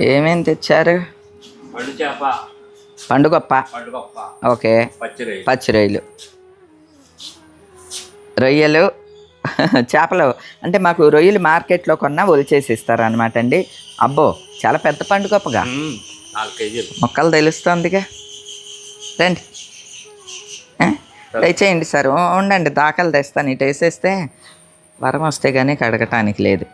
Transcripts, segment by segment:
ఏమేమి తెచ్చారు? పండుగప్ప ఓకే. పచ్చి రొయ్యలు. రొయ్యలు. చేపలు. అంటే మాకు రొయ్యలు మార్కెట్లో కొన్నా ఒలిచేసి ఇస్తారు అనమాట అండి. అబ్బో చాలా పెద్ద పండుగప్పగా మొక్కలు తెలుస్తుందిగా. రండి? దయచేయండి సార్. ఉండండి దాఖలు తెస్తాను. ఇటు వేసేస్తే వరం వస్తే కానీ కడగటానికి లేదు.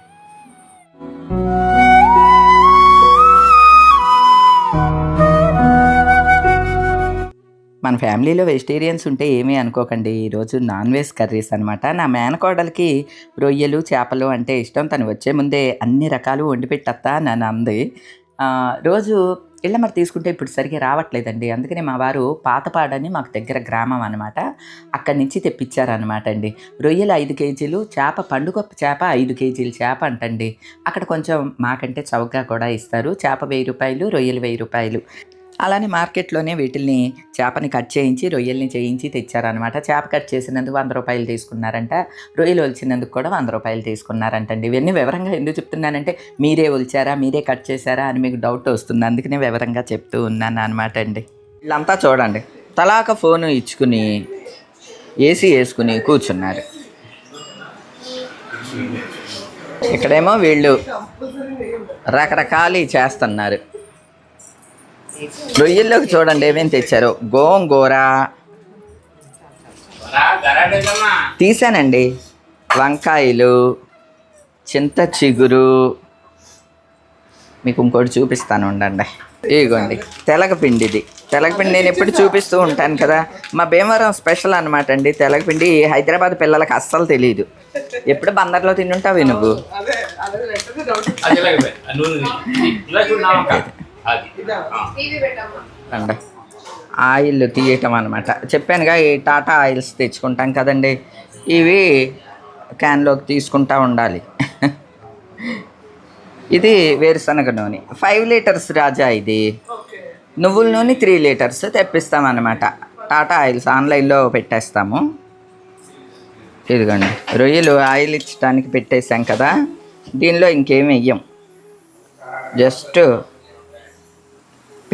మన ఫ్యామిలీలో వెజిటేరియన్స్ ఉంటే ఏమీ అనుకోకండి. ఈరోజు నాన్ వెజ్ కర్రీస్ అనమాట నా మేనకోడలకి రొయ్యలు చేపలు అంటే ఇష్టం. తను వచ్చే ముందే అన్ని రకాలు వండి పెట్టత్తా నన్ను అంది. రోజు ఇళ్ళ మరి తీసుకుంటే ఇప్పుడు సరిగ్గా రావట్లేదండి. అందుకనే మా వారు పాతపాడని మాకు దగ్గర గ్రామం అనమాట అక్కడి నుంచి తెప్పించారనమాట అండి. రొయ్యలు ఐదు కేజీలు చేప పండుగ చేప ఐదు కేజీలు చేప అంటండి. అక్కడ కొంచెం మాకంటే చౌకగా కూడా ఇస్తారు. చేప వెయ్యి రూపాయలు రొయ్యలు వెయ్యి రూపాయలు. అలానే మార్కెట్లోనే వీటిల్ని చేపని కట్ చేయించి రొయ్యల్ని చేయించి తెచ్చారనమాట చేప కట్ చేసినందుకు వంద రూపాయలు తీసుకున్నారంట. రొయ్యలు ఒలిచినందుకు కూడా వంద రూపాయలు తీసుకున్నారంటండి. ఇవన్నీ వివరంగా ఎందుకు చెప్తున్నానంటే మీరే ఒలిచారా మీరే కట్ చేశారా అని మీకు డౌట్ వస్తుంది. అందుకనే వివరంగా చెప్తూ ఉన్నాను అనమాట అండి. వీళ్ళంతా చూడండి. తలాక ఫోను ఇచ్చుకుని ఏసీ వేసుకుని కూర్చున్నారు. ఇక్కడేమో వీళ్ళు రకరకాలు చేస్తున్నారు. రొయ్యల్లోకి చూడండి ఏమేమి తెచ్చారు గోంగూర తీసానండి వంకాయలు చింత చిగురు మీకు ఇంకోటి చూపిస్తాను ఉండండి ఇదిగోండి తెలగపిండిది తెలగపిండి నేను ఎప్పుడు చూపిస్తూ ఉంటాను కదా మా భీమవరం స్పెషల్ అనమాట అండి తెలగపిండి హైదరాబాద్ పిల్లలకి అస్సలు తెలియదు ఎప్పుడు బందర్లో తింటుంటావు నువ్వు అది. ఆయిల్ తీయటం అనమాట చెప్పానుగా ఈ టాటా ఆయిల్స్ తెచ్చుకుంటాం కదండి. ఇవి క్యాన్లోకి తీసుకుంటా ఉండాలి. ఇది వేరుశనగ నూనె. ఫైవ్ లీటర్స్ రాజా ఇది. నువ్వుల నూనె త్రీ లీటర్స్ తెప్పిస్తామన్నమాట. టాటా ఆయిల్స్ ఆన్లైన్లో పెట్టేస్తాము. ఇదిగోండి. రొయ్యలు ఆయిల్ ఇచ్చడానికి పెట్టేసాం కదా. దీనిలో ఇంకేం వెయ్యం. జస్ట్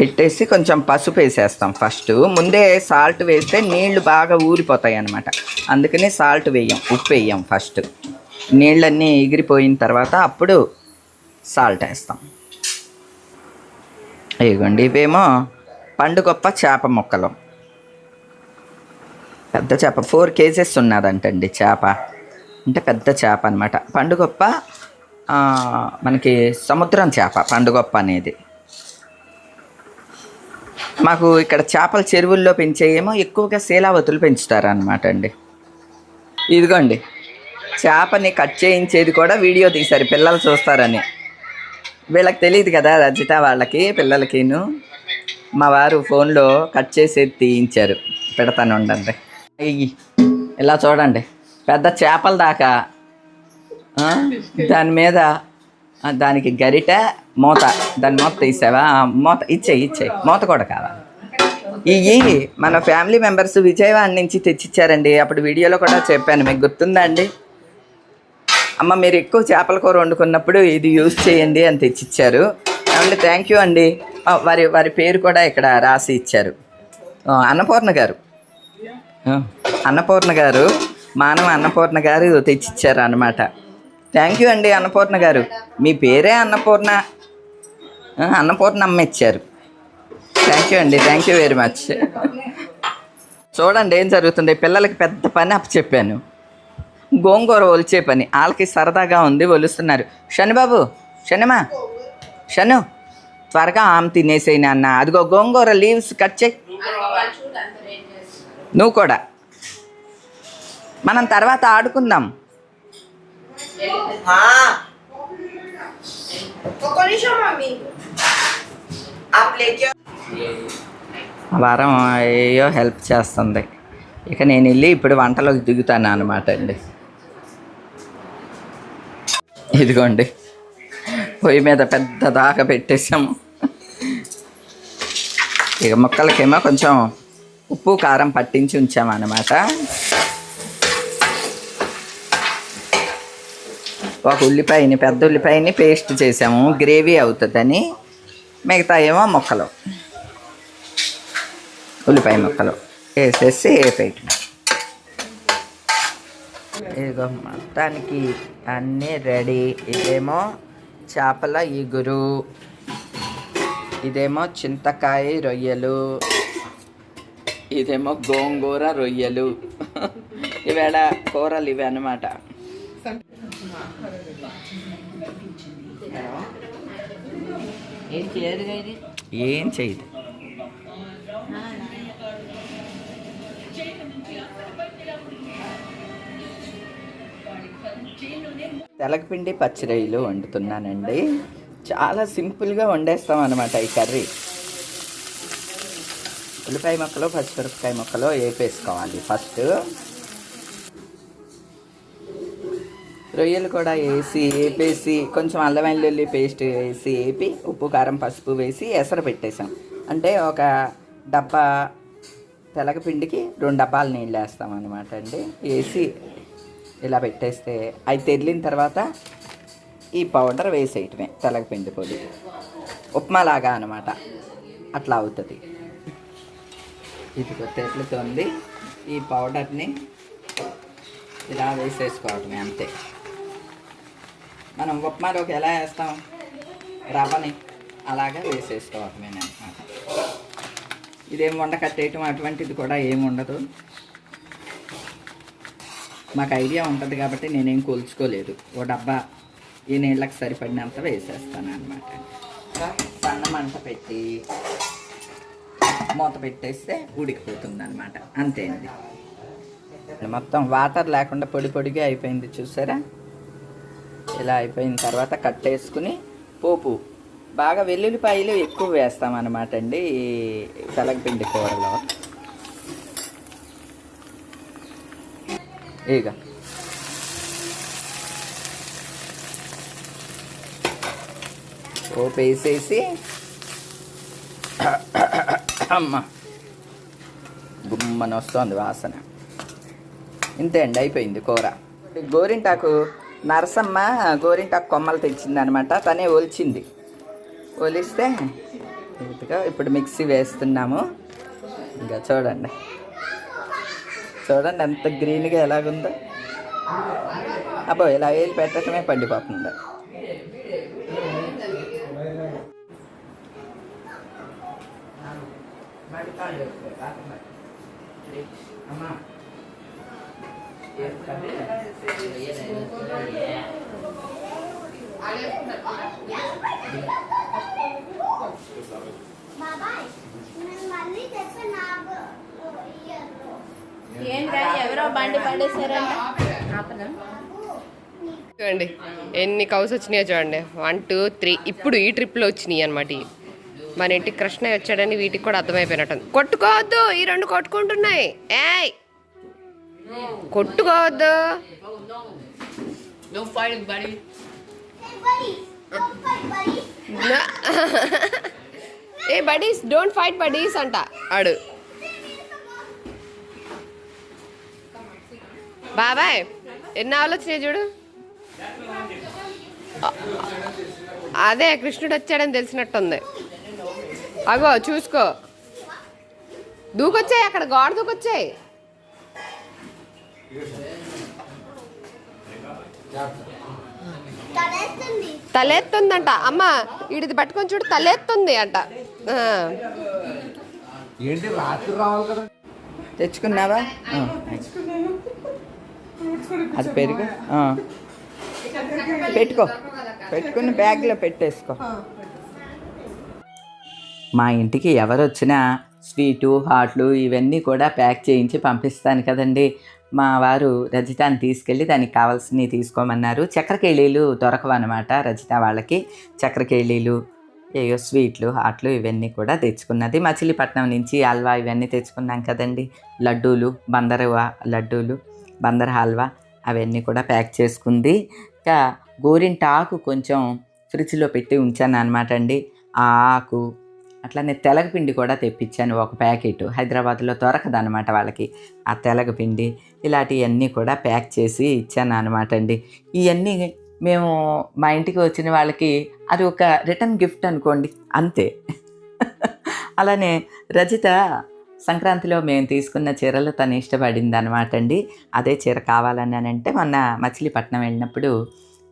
పెట్టేసి కొంచెం పసుపు వేసేస్తాం ఫస్ట్ ముందే సాల్ట్ వేస్తే నీళ్ళు బాగా ఊరిపోతాయి అన్నమాట. అందుకని సాల్ట్ వేయం ఉప్పు వేయం ఫస్ట్ నీళ్ళన్నీ ఎగిరిపోయిన తర్వాత అప్పుడు సాల్ట్ వేస్తాం. ఇదిగోండి ఇవేమో పండుగొప్ప చేప ముక్కలు. పెద్ద చేప ఫోర్ కేజెస్ ఉన్నదంటండి చేప. అంటే పెద్ద చేప అనమాట పండుగొప్ప మనకి సముద్రం చేప పండుగొప్ప అనేది. మాకు ఇక్కడ చేపల చెరువుల్లో పెంచేయేమో ఎక్కువగా శీలావతులు పెంచుతారనమాట అండి. ఇదిగోండి చేపని కట్ చేయించేది కూడా వీడియో తీశారు పిల్లలు చూస్తారని. వీళ్ళకి తెలియదు కదా రజిత వాళ్ళకి పిల్లలకిను. మా వారు ఫోన్లో కట్ చేసేది తీయించారు పెడతాను ఉండండి. ఇలా చూడండి పెద్ద చేపల దాకా దాని మీద దానికి గరిట మూత. దాని మూత తీసావా? మూత ఇచ్చేయి ఇచ్చేయి మూత కూడా కావాలి ఇవి మన ఫ్యామిలీ మెంబర్స్ విజయవాడ నుంచి తెచ్చిచ్చారండి. అప్పుడు వీడియోలో కూడా చెప్పాను. మీకు గుర్తుందా అండి? అమ్మ మీరు ఎక్కువ చేపల కూర వండుకున్నప్పుడు ఇది యూజ్ చేయండి అని తెచ్చిచ్చారు. అండి థ్యాంక్ యూ అండి. వారి వారి పేరు కూడా ఇక్కడ రాసి ఇచ్చారు. అన్నపూర్ణ గారు. అన్నపూర్ణ గారు మానవ అన్నపూర్ణ గారు తెచ్చిచ్చారు అనమాట థ్యాంక్ యూ అండి అన్నపూర్ణ గారు. మీ పేరే అన్నపూర్ణ? అన్నపూర్ణ అమ్మ ఇచ్చారు. థ్యాంక్ యూ అండి థ్యాంక్ యూ వెరీ మచ్ చూడండి ఏం జరుగుతుంది? పిల్లలకి పెద్ద పని అప్పు చెప్పాను. గోంగూర ఒలిచే పని. వాళ్ళకి సరదాగా ఉంది ఒలుస్తున్నారు. శనిబాబు శనిమా శను త్వరగా ఆమె తినేసేయి నాన్న. అదిగో గోంగూర లీవ్స్ కట్ చేయి. నువ్వు కూడా. మనం తర్వాత ఆడుకుందాం. వారం అయ్యో హెల్ప్ చేస్తుంది. ఇక నేను వెళ్ళి ఇప్పుడు వంటలోకి దిగుతాను అనమాట అండి. ఇదిగోండి. పొయ్యి మీద పెద్ద దాకా పెట్టేసాము ఇక మొక్కలకేమో కొంచెం ఉప్పు కారం పట్టించి ఉంచామన్నమాట. ఒక ఉల్లిపాయని పెద్ద ఉల్లిపాయని పేస్ట్ చేసాము. గ్రేవీ అవుతుందని. మిగతా ఏమో ముక్కలు. ఉల్లిపాయ ముక్కలు. వేసేసి వేపేయటం ఇదిగో మొత్తానికి అన్నీ రెడీ ఇదేమో చేపల ఇగురు. ఇదేమో చింతకాయ రొయ్యలు. ఇదేమో గోంగూర రొయ్యలు. ఇవేళ కూరలు ఇవి అనమాట ఏం చేయదు తెలగపిండి పచ్చిరొయ్యలు వండుతున్నానండి. చాలా సింపుల్గా వండేస్తాం అనమాట ఈ కర్రీ. ఉల్లిపాయ ముక్కలు పచ్చిమిరపకాయ ముక్కలు వేపేసుకోవాలి ఫస్ట్ రొయ్యలు కూడా వేసి వేపేసి కొంచెం అల్లం వెల్లుల్లి పేస్ట్ వేసి వేపి ఉప్పు కారం పసుపు వేసి ఎసరు పెట్టేసాం అంటే ఒక డబ్బా తెలగపిండికి రెండు డబ్బాలు నీళ్ళు వేస్తాం అనమాట అండి. వేసి ఇలా పెట్టేస్తే అవి తెరిలిన తర్వాత ఈ పౌడర్ వేసేయటమే తెలగపిండి పొడి. ఉప్మా లాగా అనమాట అట్లా అవుతుంది. ఇది తెట్లుతోంది ఈ పౌడర్ని ఇలా వేసేసుకోవటమే అంతే. మనం ఉప్మాలోకి ఎలా వేస్తాం? రవ్వని అలాగా వేసేసుకోవటమే అనమాట ఇదేం వండ కట్టేయటం అటువంటిది కూడా ఏమి ఉండదు. మాకు ఐడియా ఉంటుంది కాబట్టి నేనేం కొలుచుకోలేదు. ఓ డబ్బా ఈ నీళ్ళకి సరిపడినంత వేసేస్తాను అనమాట సన్న మంట పెట్టి మూత పెట్టేస్తే ఉడికిపోతుంది అనమాట అంతే అండి. మొత్తం వాటర్ లేకుండా పొడి పొడిగా అయిపోయింది చూసారా? ఇలా అయిపోయిన తర్వాత కట్టేసుకుని పోపు. బాగా వెల్లుల్లిపాయలు ఎక్కువ వేస్తాం అనమాట అండి ఈ తెలగపిండి కూరలో. ఇక పోపు వేసేసి అమ్మ. గుమ్మని వస్తుంది వాసన. ఇంతే అండి అయిపోయింది కూర. గోరింటాకు నరసమ్మ గోరింటాకు కొమ్మలు తెచ్చిందనమాట. తనే ఒలిచింది. ఒలిస్తే ఇదిగా ఇప్పుడు మిక్సీ వేస్తున్నాము. ఇంకా చూడండి. చూడండి ఎంత గ్రీన్గా ఎలాగుందో. అబ్బో ఇలా వేలు పెట్టడమే పండిపోతుంది. అమ్మా. ఏంట్రా ఎవరో బండి పడేసారంట చూడండి ఎన్ని కౌస్ వచ్చినాయో చూడండి. వన్ టూ త్రీ ఇప్పుడు ఈ ట్రిప్లో వచ్చినాయి అనమాట మన ఇంటికి కృష్ణ వచ్చాడని వీటికి కూడా అర్థమైపోయినట్టు కొట్టుకోవద్దు ఈ రెండు కొట్టుకుంటున్నాయి. ఏయ్! కొట్టుకోవద్దు. ఏ బడీస్ డోంట్ ఫైట్ బడీస్ అంట. ఆడు. బాబాయ్ ఎన్ని ఆలోచన చూడు? అదే కృష్ణుడు వచ్చాడని తెలిసినట్టుంది. అగో చూసుకో. దూకొచ్చాయి అక్కడ గోడ దూకొచ్చాయి. తలెత్తుందంట. అమ్మ వీడిది పట్టుకొని చూడు తలెత్తుంది అంట. తెచ్చుకున్నావా. అది పెరుగు. ఆ. పెట్టుకో. పెట్టుకుని బ్యాగ్లో పెట్టేసుకో. మా ఇంటికి ఎవరు వచ్చినా స్వీటు హాట్లు ఇవన్నీ కూడా ప్యాక్ చేయించి పంపిస్తాను కదండి. మా వారు రజితాని తీసుకెళ్ళి దానికి కావాల్సినవి తీసుకోమన్నారు. చక్రకేళీలు దొరకవు అనమాట రజిత వాళ్ళకి. చక్రకేళీలు ఏయో స్వీట్లు హాట్లు ఇవన్నీ కూడా తెచ్చుకున్నది. మచిలీపట్నం నుంచి హల్వా ఇవన్నీ తెచ్చుకున్నాం కదండి. లడ్డూలు బందరవా లడ్డూలు బందర హల్వా అవన్నీ కూడా ప్యాక్ చేసుకుంది. ఇంకా గోరింటాకు కొంచెం ఫ్రిడ్జ్లో పెట్టి ఉంచాను అనమాట అండి. ఆ ఆకు అట్లానే తెలగపిండి కూడా తెప్పించాను ఒక ప్యాకెట్. హైదరాబాద్లో దొరకదు అనమాట వాళ్ళకి. ఆ తెలగపిండి ఇలాంటివన్నీ కూడా ప్యాక్ చేసి ఇచ్చాను అనమాట అండి. ఇవన్నీ మేము మా ఇంటికి వచ్చిన వాళ్ళకి అది ఒక రిటర్న్ గిఫ్ట్ అనుకోండి. అంతే. అలానే రజిత సంక్రాంతిలో మేము తీసుకున్న చీరలు తను ఇష్టపడింది అనమాట అండి. అదే చీర కావాలని అంటే మొన్న మచిలీపట్నం వెళ్ళినప్పుడు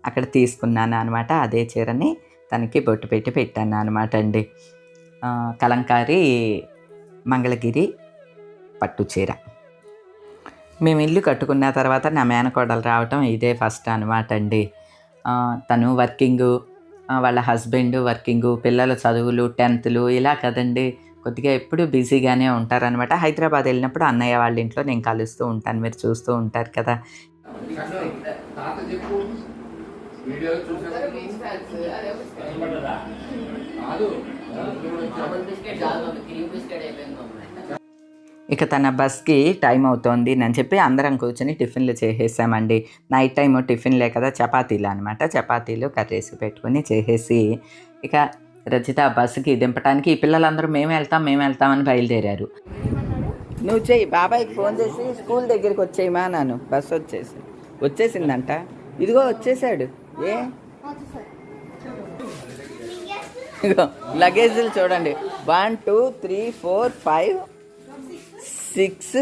అక్కడ తీసుకున్నాను అనమాట అదే చీరని తనకి బొట్టు పెట్టి పెట్టాను అనమాట అండి. కలంకారీ మంగళగిరి పట్టు చీర మేము ఇల్లు కట్టుకున్న తర్వాత నా మేనకోడలు రావటం ఇదే ఫస్ట్ అనమాట అండి. తను వర్కింగు వాళ్ళ హస్బెండ్ వర్కింగు పిల్లల చదువులు టెన్త్లు ఇలా కదండి. కొద్దిగా ఎప్పుడు బిజీగానే ఉంటారనమాట హైదరాబాద్ వెళ్ళినప్పుడు అన్నయ్య వాళ్ళ ఇంట్లో నేను కలుస్తూ ఉంటాను మీరు చూస్తూ ఉంటారు కదా. తాత చెప్పు వీడియో ఇక తన బస్కి టైం అవుతోంది అని చెప్పి అందరం కూర్చొని టిఫిన్లు చేసేసామండి. నైట్ టైం టిఫిన్లే కదా చపాతీలు అనమాట చపాతీలు కర్రీస్ పెట్టుకొని చేసేసి ఇక రచిత బస్సుకి దింపడానికి ఈ పిల్లలందరూ మేము వెళ్తాం మేము వెళ్తామని బయలుదేరారు. నువ్వు చెయ్యి బాబాయ్కి ఫోన్ చేసి స్కూల్ దగ్గరికి వచ్చేయమా నాను బస్సు వచ్చేసి వచ్చేసిందంట. ఇదిగో వచ్చేసాడు. ఏ? లగేజీలు చూడండి. One two three four five six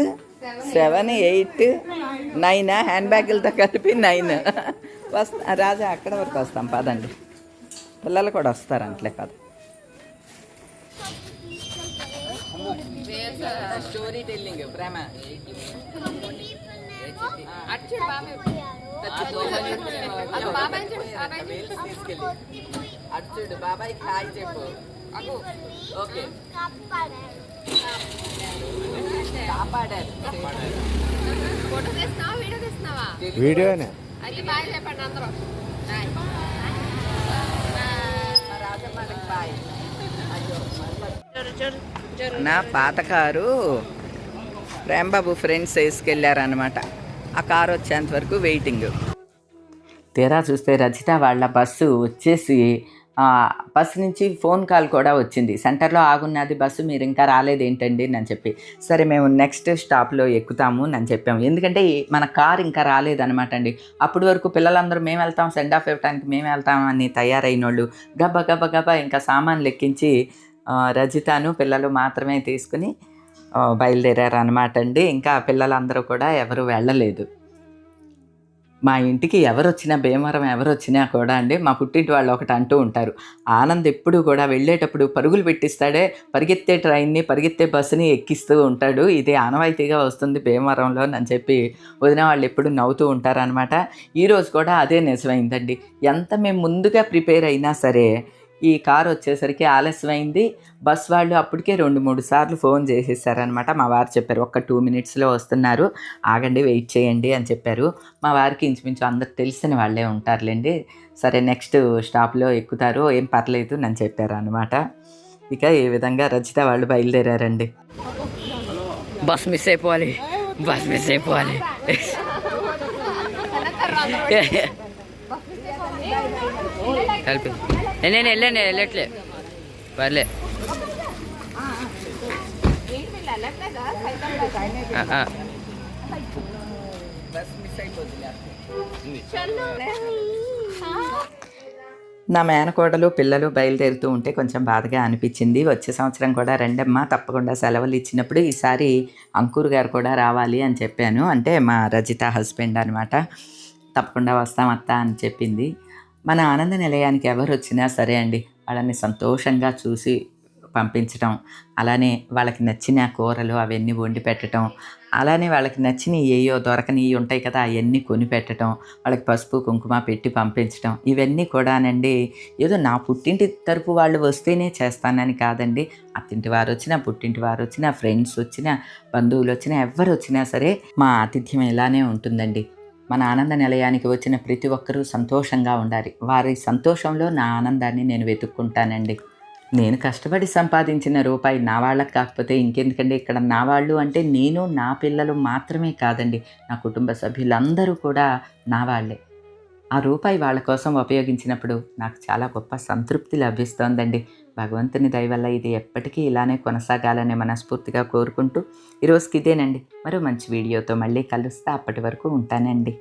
seven eight nine. Hand బ్యాగులతో కలిపి నైన్. వస్తా రాజా అక్కడ వరకు వస్తాం పదండి. పిల్లలు కూడా వస్తారంటలే పద స్టోరీ టెల్లింగ్ ప్రేమ అర్చుడు బాబాయ్ హాయ్ చెప్పు. ఓకే. కాపాడారు. ఫోటో తీస్తున్నావా వీడియో తీస్తున్నావా? వీడియోనే. అయితే బాయ్ చెప్పండి అందరూ. రాజమ్మకి బాయ్. నా పాత కారు ప్రేమబాబు ఫ్రెండ్స్ వేసుకెళ్ళారనమాట ఆ కారు వచ్చేంత వరకు వెయిటింగ్. తీరా చూస్తే రచిత వాళ్ళ బస్సు వచ్చేసి బస్ బస్సు నుంచి ఫోన్ కాల్ కూడా వచ్చింది. సెంటర్లో ఆగున్నది బస్సు మీరు ఇంకా రాలేదేంటండి? అని చెప్పి సరే మేము నెక్స్ట్ స్టాప్లో ఎక్కుతాము అని చెప్పాము. ఎందుకంటే మన కార్ ఇంకా రాలేదనమాట అండి. అప్పటి వరకు పిల్లలందరూ మేము వెళ్తాం సెండ్ ఆఫ్ ఇవ్వడానికి మేము వెళ్తాం అని తయారైన వాళ్ళు గబ్బ గబ్బ గబ్బ ఇంకా సామాన్లు ఎక్కించి రజితను రజితాను పిల్లలు మాత్రమే తీసుకుని బయలుదేరారు అనమాట అండి. ఇంకా పిల్లలందరూ కూడా ఎవరు వెళ్ళలేదు. మా ఇంటికి ఎవరు వచ్చినా భీమవరం ఎవరు వచ్చినా కూడా అండి మా పుట్టింటి వాళ్ళు ఒకటి అంటూ ఉంటారు. ఆనంద్ ఎప్పుడు కూడా వెళ్ళేటప్పుడు పరుగులు పెట్టిస్తాడే పరిగెత్తే ట్రైన్ని పరిగెత్తే బస్సుని ఎక్కిస్తూ ఉంటాడు. ఇది ఆనవాయితీగా వస్తుంది భీమవరంలో అని చెప్పి వదిన వాళ్ళు ఎప్పుడు నవ్వుతూ ఉంటారనమాట ఈరోజు కూడా అదే నిజమైందండి. ఎంత మేము ముందుగా ప్రిపేర్ అయినా సరే ఈ కార్ వచ్చేసరికి ఆలస్యమైంది. బస్ వాళ్ళు అప్పటికే రెండు మూడు సార్లు ఫోన్ చేసేసారనమాట మా వారు చెప్పారు ఒక్క టూ మినిట్స్లో వస్తున్నారు. ఆగండి వెయిట్ చేయండి అని చెప్పారు. మా వారికి ఇంచుమించు అందరు తెలిసిన వాళ్ళే ఉంటారులేండి. సరే నెక్స్ట్ స్టాప్లో ఎక్కుతారు. ఏం పర్లేదు అని చెప్పారు అనమాట ఇక ఈ విధంగా రచిత వాళ్ళు బయలుదేరారండి. బస్ మిస్ అయిపోవాలి. బస్ మిస్ అయిపోవాలి. కలిపి నేను వెళ్ళండి వెళ్ళట్లే పర్లే. నా మేనకోడలు పిల్లలు బయలుదేరుతూ ఉంటే కొంచెం బాధగా అనిపించింది. వచ్చే సంవత్సరం కూడా రెండమ్మ తప్పకుండా సెలవులు ఇచ్చినప్పుడు ఈసారి అంకుర్ గారు కూడా రావాలి అని చెప్పాను. అంటే మా రజిత హస్బెండ్ అనమాట తప్పకుండా వస్తాం అత్త అని చెప్పింది. మన ఆనంద నిలయానికి ఎవరు వచ్చినా సరే అండి వాళ్ళని సంతోషంగా చూసి పంపించటం అలానే వాళ్ళకి నచ్చిన కూరలు అవన్నీ వండి పెట్టడం అలానే వాళ్ళకి నచ్చిన ఏయో దొరకని ఉంటాయి కదా అవన్నీ కొని పెట్టడం వాళ్ళకి పసుపు కుంకుమ పెట్టి పంపించడం ఇవన్నీ కూడానండి ఏదో నా పుట్టింటి తరపు వాళ్ళు వస్తేనే చేస్తానని కాదండి. అత్తింటి వారు వచ్చినా పుట్టింటి వారు వచ్చినా ఫ్రెండ్స్ వచ్చినా బంధువులు వచ్చినా ఎవరు వచ్చినా సరే మా ఆతిథ్యం ఇలానే ఉంటుందండి. మన ఆనంద నిలయానికి వచ్చిన ప్రతి ఒక్కరూ సంతోషంగా ఉండాలి. వారి సంతోషంలో నా ఆనందాన్ని నేను వెతుక్కుంటానండి. నేను కష్టపడి సంపాదించిన రూపాయి నా వాళ్ళకి కాకపోతే ఇంకెందుకండి? ఇక్కడ నా వాళ్ళు అంటే నేను నా పిల్లలు మాత్రమే కాదండి. నా కుటుంబ సభ్యులందరూ కూడా నా వాళ్ళే. ఆ రూపాయి వాళ్ళ కోసం ఉపయోగించినప్పుడు నాకు చాలా గొప్ప సంతృప్తి లభిస్తోందండి. భగవంతుని దయ వల్ల ఇది ఎప్పటికీ ఇలానే కొనసాగాలని మనస్ఫూర్తిగా కోరుకుంటూ ఈరోజుకి ఇదేనండి. మరో మంచి వీడియోతో మళ్ళీ కలుస్తా. అప్పటి వరకు ఉంటానండి.